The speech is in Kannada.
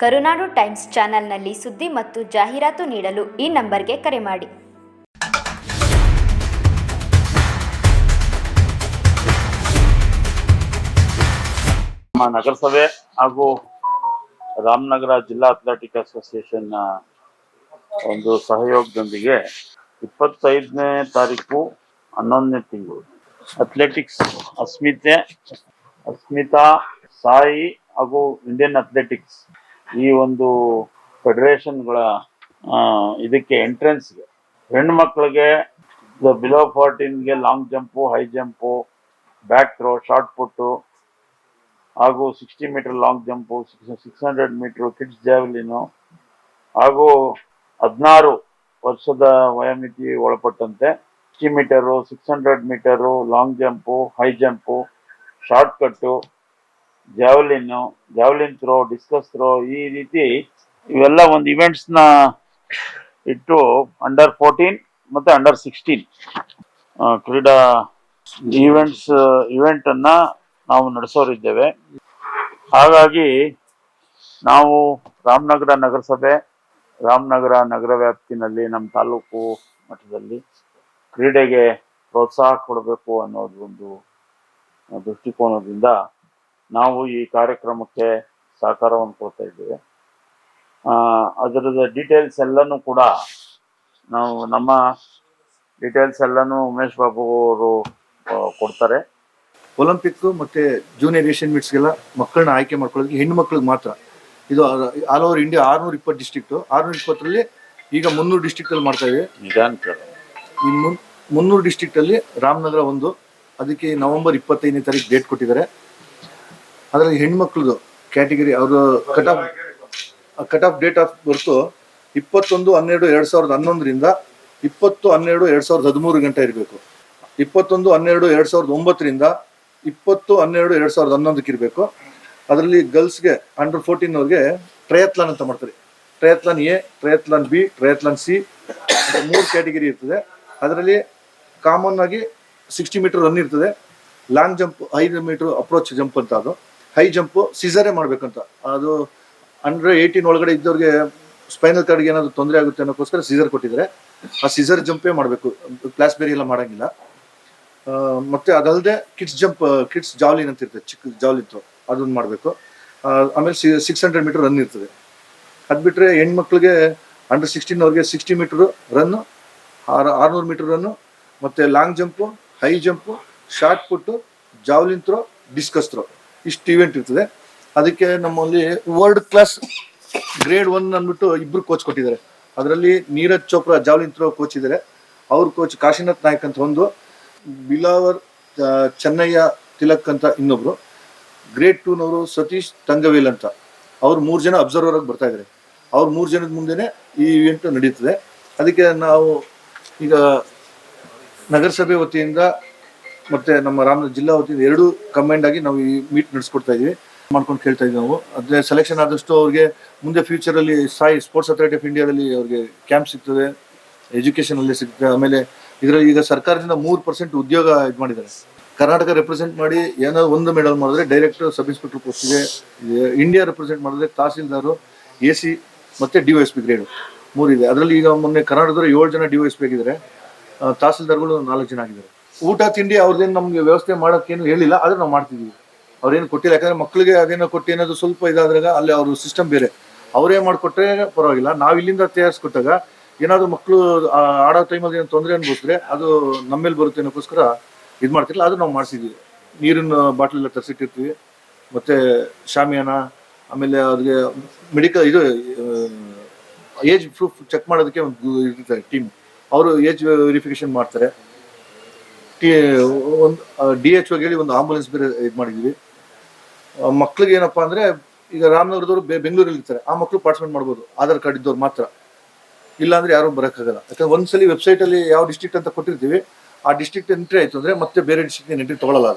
ಕರುನಾಡು ಟೈಮ್ಸ್ ಚಾನೆಲ್ನಲ್ಲಿ ಸುದ್ದಿ ಮತ್ತು ಜಾಹೀರಾತು ನೀಡಲು ಈ ನಂಬರ್ಗೆ ಕರೆ ಮಾಡಿ. ನಮ್ಮ ನಗರಸಭೆ ಹಾಗೂ ರಾಮನಗರ ಜಿಲ್ಲಾ ಅಥ್ಲೆಟಿಕ್ ಅಸೋಸಿಯೇಷನ್ ಒಂದು ಸಹಯೋಗದೊಂದಿಗೆ ಇಪ್ಪತ್ತೈದನೇ ತಾರೀಕು ಹನ್ನೊಂದನೇ ತಿಂಗಳು ಅಥ್ಲೆಟಿಕ್ಸ್ ಅಸ್ಮಿತೆ, ಅಸ್ಮಿತಾ, ಸಾಯಿ ಹಾಗೂ ಇಂಡಿಯನ್ ಅಥ್ಲೆಟಿಕ್ಸ್ ಈ ಒಂದು ಫೆಡರೇಷನ್ಗಳ ಇದಕ್ಕೆ ಎಂಟ್ರೆನ್ಸ್ಗೆ ಹೆಣ್ಣು ಮಕ್ಕಳಿಗೆ below ಫೋರ್ಟೀನ್ಗೆ long jump high jump back throw shot put ಹಾಗೂ sixty metre long jump six hundred metre kids javelin ಹಾಗೂ ಹದಿನಾರು ವರ್ಷದ ವಯೋಮಿತಿ ಒಳಪಟ್ಟಂತೆ sixty metre six hundred metre long jump high jump shot ಕಟ್ಟು javelin javelin throw discus throw ಈ ರೀತಿ ಇವೆಲ್ಲ ಒಂದು ಇವೆಂಟ್ಸ್ನ ಇಟ್ಟು ಅಂಡರ್ ಫೋರ್ಟೀನ್ ಮತ್ತು ಅಂಡರ್ ಸಿಕ್ಸ್ಟೀನ್ ಕ್ರೀಡಾ ಈವೆಂಟ್ಸ್ ಇವೆಂಟನ್ನು ನಾವು ನಡೆಸೋರಿದ್ದೇವೆ. ಹಾಗಾಗಿ ನಾವು ರಾಮನಗರ ನಗರಸಭೆ, ರಾಮನಗರ ನಗರ ವ್ಯಾಪ್ತಿನಲ್ಲಿ ನಮ್ಮ ತಾಲೂಕು ಮಟ್ಟದಲ್ಲಿ ಕ್ರೀಡೆಗೆ ಪ್ರೋತ್ಸಾಹ ಕೊಡಬೇಕು ಅನ್ನೋದು ಒಂದು ದೃಷ್ಟಿಕೋನದಿಂದ ನಾವು ಈ ಕಾರ್ಯಕ್ರಮಕ್ಕೆ ಸಹಕಾರವನ್ನು ಕೊಡ್ತಾ ಇದ್ದೇವೆ. ಆ, ಅದರದ ಡೀಟೇಲ್ಸ್ ಎಲ್ಲನೂ ಕೂಡ ನಾವು ನಮ್ಮ ಡೀಟೇಲ್ಸ್ ಎಲ್ಲನೂ ಉಮೇಶ್ ಬಾಬು ಅವರು ಕೊಡ್ತಾರೆ. ಒಲಿಂಪಿಕ್ ಮತ್ತೆ ಜೂನಿಯರ್ ಏಷ್ಯನ್ ಮೀಟ್ಸ್ಗೆಲ್ಲ ಮಕ್ಕಳನ್ನ ಆಯ್ಕೆ ಮಾಡ್ಕೊಳ್ಳೋದಕ್ಕೆ ಹೆಣ್ಣು ಮಕ್ಳಿಗೆ ಮಾತ್ರ. ಇದು ಆಲ್ ಓವರ್ ಇಂಡಿಯಾ ಆರ್ನೂರ ಇಪ್ಪತ್ತು ಡಿಸ್ಟಿಕ್ಟು ಆರ್ನೂರ ಇಪ್ಪತ್ತರಲ್ಲಿ ಈಗ ಮುನ್ನೂರು ಡಿಸ್ಟಿಕ್ಟಲ್ಲಿ ಅಲ್ಲಿ ಮಾಡ್ತಾ ಇದ್ದೀವಿ. ಮುನ್ ಮುನ್ನೂರು ಡಿಸ್ಟಿಕ್ಟಲ್ಲಿ ಅಲ್ಲಿ ರಾಮನಗರ ಒಂದು ಅದಕ್ಕೆ ನವೆಂಬರ್ ಇಪ್ಪತ್ತೈದನೇ ತಾರೀಕು ಡೇಟ್ ಕೊಟ್ಟಿದ್ದಾರೆ. ಅದರಲ್ಲಿ ಹೆಣ್ಮಕ್ಳದು ಕ್ಯಾಟಗರಿ ಅವರು cut off cut off date of birth ಇಪ್ಪತ್ತೊಂದು, ಹನ್ನೆರಡು, ಎರಡು ಸಾವಿರದ ಹನ್ನೊಂದರಿಂದ ಇಪ್ಪತ್ತು, ಹನ್ನೆರಡು, ಎರಡು ಸಾವಿರದ ಹದಿಮೂರು ಗಂಟೆ ಇರಬೇಕು. ಇಪ್ಪತ್ತೊಂದು, ಹನ್ನೆರಡು, ಎರಡು ಸಾವಿರದ ಒಂಬತ್ತರಿಂದ ಇಪ್ಪತ್ತು, ಹನ್ನೆರಡು, ಎರಡು ಸಾವಿರದ ಹನ್ನೊಂದಕ್ಕೆ ಇರಬೇಕು. ಅದರಲ್ಲಿ ಗರ್ಲ್ಸ್ಗೆ ಅಂಡರ್ ಫೋರ್ಟೀನ್ ಅವ್ರಿಗೆ ಟ್ರಯತ್ಲಾನ್ ಅಂತ ಮಾಡ್ತಾರೆ. Triathlon A triathlon B triathlon C ಮೂರು ಕ್ಯಾಟಗರಿ ಇರ್ತದೆ. ಅದರಲ್ಲಿ ಕಾಮನ್ ಆಗಿ ಸಿಕ್ಸ್ಟಿ ಮೀಟರ್ ರನ್ ಇರ್ತದೆ. ಲಾಂಗ್ ಜಂಪ್ ಐದು ಮೀಟರ್ ಅಪ್ರೋಚ್ ಜಂಪ್ ಅಂತ ಅದು. ಹೈ ಜಂಪ್ ಸಿಸರೇ ಮಾಡ್ಬೇಕಂತ. ಅದು ಅಂಡರ್ ಏಯ್ಟೀನ್ ಒಳಗಡೆ ಇದ್ದವ್ರಿಗೆ ಸ್ಪೈನಲ್ ಕಾರ್ಡ್ಗೆ ಏನಾದ್ರು ತೊಂದರೆ ಆಗುತ್ತೆ ಅನ್ನೋಕ್ಕೋಸ್ಕರ ಸಿಸರ್ ಕೊಟ್ಟಿದ್ದಾರೆ. ಆ ಸೀಸರ್ ಜಂಪೇ ಮಾಡಬೇಕು. ಕ್ಲಾಸ್ ಬೇರೆ ಎಲ್ಲ ಮಾಡಂಗಿಲ್ಲ. ಮತ್ತೆ ಅದಲ್ಲದೆ ಕಿಡ್ಸ್ ಜಂಪ್ ಕಿಡ್ಸ್ ಜಾವ್ಲಿನ್ ಅಂತ ಇರ್ತದೆ, ಚಿಕ್ಕ ಜಾವ್ಲಿನ್ ಥ್ರೋ ಅದನ್ನ ಮಾಡಬೇಕು. ಆಮೇಲೆ ಸಿಕ್ಸ್ ಹಂಡ್ರೆಡ್ ಮೀಟರ್ ರನ್ ಇರ್ತದೆ. ಅದು ಬಿಟ್ಟರೆ ಹೆಣ್ಮಕ್ಳಿಗೆ ಅಂಡರ್ ಸಿಕ್ಸ್ಟೀನ್ ಅವ್ರಿಗೆ ಸಿಕ್ಸ್ಟಿ ಮೀಟರ್ ರನ್ನು ಆರು, ಆರುನೂರು ಮೀಟರ್ ರನ್ನು ಮತ್ತೆ long jump high jump shot put javelin throw discus throw ಇಷ್ಟು ಇವೆಂಟ್ ಇರ್ತದೆ. ಅದಕ್ಕೆ ನಮ್ಮಲ್ಲಿ ವರ್ಲ್ಡ್ ಕ್ಲಾಸ್ ಗ್ರೇಡ್ ಒನ್ ಅಂದ್ಬಿಟ್ಟು ಇಬ್ರು ಕೋಚ್ ಕೊಟ್ಟಿದ್ದಾರೆ. ಅದರಲ್ಲಿ Neeraj Chopra, javelin throw coach ಇದ್ದಾರೆ. ಅವ್ರ ಕೋಚ್ ಕಾಶಿನಾಥ್ ನಾಯಕ್ ಅಂತ ಒಂದು, ಬಿಲಾವರ್ ಚೆನ್ನಯ್ಯ ತಿಲಕ್ ಅಂತ ಇನ್ನೊಬ್ರು. ಗ್ರೇಡ್ ಟೂನವರು ಸತೀಶ್ ತಂಗವೇಲ್ ಅಂತ. ಅವ್ರು ಮೂರು ಜನ ಅಬ್ಸರ್ವರ್ ಆಗಿ ಬರ್ತಾ ಇದ್ದಾರೆ ಅವ್ರ ಮೂರು ಜನದ ಮುಂದೆನೆ ಈ ಇವೆಂಟ್ ನಡೀತದೆ. ಅದಕ್ಕೆ ನಾವು ಈಗ ನಗರಸಭೆ ವತಿಯಿಂದ ಮತ್ತೆ ನಮ್ಮ ರಾಮನಗರ ಜಿಲ್ಲಾ ವತಿಯಿಂದ ಎರಡೂ ಕಂಬೈಂಡ್ ಆಗಿ ನಾವು ಈ ಮೀಟ್ ನಡೆಸ್ಕೊಡ್ತಾ ಇದೀವಿ. ಮಾಡ್ಕೊಂಡು ಕೇಳ್ತಾ ಇದ್ದೀವಿ ನಾವು. ಅದೇ ಸೆಲೆಕ್ಷನ್ ಆದಷ್ಟು ಅವ್ರಿಗೆ ಮುಂದೆ ಫ್ಯೂಚರ್ ಅಲ್ಲಿ ಸಾಯಿ ಸ್ಪೋರ್ಟ್ಸ್ ಅಥಾರಿಟಿ ಆಫ್ ಇಂಡಿಯಾದಲ್ಲಿ ಅವ್ರಿಗೆ ಕ್ಯಾಂಪ್ ಸಿಗ್ತದೆ ಎಜುಕೇಶನ್ ಅಲ್ಲಿ ಸಿಗ್ತದೆ. ಆಮೇಲೆ ಇದರಲ್ಲಿ ಈಗ ಸರ್ಕಾರದಿಂದ ಮೂರು ಪರ್ಸೆಂಟ್ ಉದ್ಯೋಗ ಇದು ಮಾಡಿದ್ದಾರೆ. ಕರ್ನಾಟಕ ರೆಪ್ರೆಸೆಂಟ್ ಮಾಡಿ ಏನಾದ್ರು ಒಂದು ಮೆಡಲ್ ಮಾಡಿದ್ರೆ ಡೈರೆಕ್ಟ್ ಸಬ್ ಇನ್ಸ್ಪೆಕ್ಟರ್ ಪೋಸ್ಟ್ಗೆ ಇಂಡಿಯಾ ರೆಪ್ರೆಸೆಂಟ್ ಮಾಡಿದ್ರೆ ತಹಸೀಲ್ದಾರು ಎ ಸಿ ಮತ್ತೆ ಡಿ ಎಸ್ ಪಿ ಗ್ರೇಡ್ ಮೂರಿದೆ ಅದರಲ್ಲಿ ಈಗ ಮೊನ್ನೆ ಕರ್ನಾಟಕದವರು ಏಳು ಜನ ಡಿ ಎಸ್ ಪಿ ಆಗಿದ್ದಾರೆ. ತಹಸೀಲ್ದಾರ್ಗಳು ನಾಲ್ಕು ಜನ ಆಗಿದ್ದಾರೆ. ಊಟ, ತಿಂಡಿ ಅವ್ರದ್ದೇನು ನಮ್ಗೆ ವ್ಯವಸ್ಥೆ ಮಾಡೋಕ್ಕೇನು ಹೇಳಿಲ್ಲ, ಆದ್ರೆ ನಾವು ಮಾಡ್ತಿದೀವಿ. ಅವ್ರೇನು ಕೊಟ್ಟಿಲ್ಲ, ಯಾಕಂದ್ರೆ ಮಕ್ಕಳಿಗೆ ಅದೇನೋ ಕೊಟ್ಟು ಏನಾದ್ರು ಸ್ವಲ್ಪ ಇದಾದ್ರಾಗ ಅಲ್ಲಿ ಅವರು ಸಿಸ್ಟಮ್ ಬೇರೆ. ಅವರೇ ಮಾಡಿಕೊಟ್ರೆ ಪರವಾಗಿಲ್ಲ. ನಾವು ಇಲ್ಲಿಂದ ತಯಾರಿಸ್ಕೊಟ್ಟಾಗ ಏನಾದ್ರು ಮಕ್ಕಳು ಆಡೋ ಟೈಮಲ್ಲಿ ಏನು ತೊಂದರೆ ಅನ್ಬೋದ್ರೆ ಅದು ನಮ್ಮೇಲೆ ಬರುತ್ತೆ ಅನ್ನೋಕ್ಕೋಸ್ಕರ ಇದು ಮಾಡ್ತಿರಲಿಲ್ಲ ಅದು ನಾವು ಮಾಡಿಸಿದ್ವಿ. ನೀರಿನ ಬಾಟ್ಲ್ ಎಲ್ಲ ತರಿಸಿಟ್ಟಿರ್ತೀವಿ. ಮತ್ತೆ ಶಾಮಿಯಾನ, ಆಮೇಲೆ ಅದಕ್ಕೆ ಮೆಡಿಕಲ್ ಇದು ಏಜ್ ಪ್ರೂಫ್ ಚೆಕ್ ಮಾಡೋದಕ್ಕೆ ಒಂದು ಟೀಮ್ ಅವರು ಏಜ್ ವೆರಿಫಿಕೇಶನ್ ಮಾಡ್ತಾರೆ. ಒಂದು ಡಿ ಎಚ್ ಹೇಳಿ ಒಂದು ಆಂಬುಲೆನ್ಸ್ ಬೇರೆ ಇದು ಮಾಡಿದ್ವಿ. ಮಕ್ಳಿಗೆ ಏನಪ್ಪಾ ಅಂದ್ರೆ ಈಗ ರಾಮನಗರದವರು ಬೆಂಗಳೂರಲ್ಲಿ ಇರ್ತಾರೆ. ಆ ಮಕ್ಕಳು ಪಾರ್ಟಿಸಿಪೇಟ್ ಮಾಡ್ಬೋದು. ಆಧಾರ್ ಕಾರ್ಡ್ ಇದ್ದವ್ರು ಮಾತ್ರ. ಇಲ್ಲ ಅಂದ್ರೆ ಯಾರು ಬರೋಕ್ಕಾಗಲ್ಲ. ಯಾಕಂದ್ರೆ ಒಂದ್ಸಲಿ ವೆಬ್ಸೈಟ್ ಅಲ್ಲಿ ಯಾವ ಡಿಸ್ಟ್ರಿಕ್ಟ್ ಅಂತ ಕೊಟ್ಟಿರ್ತೀವಿ, ಆ ಡಿಸ್ಟ್ರಿಕ್ಟ್ ಎಂಟ್ರಿ ಆಯ್ತು ಅಂದ್ರೆ ಮತ್ತೆ ಬೇರೆ ಡಿಸ್ಟ್ರಿಕ್ಟ್ ಎಂಟ್ರಿ ತಗೊಳ್ಳಲ್ಲ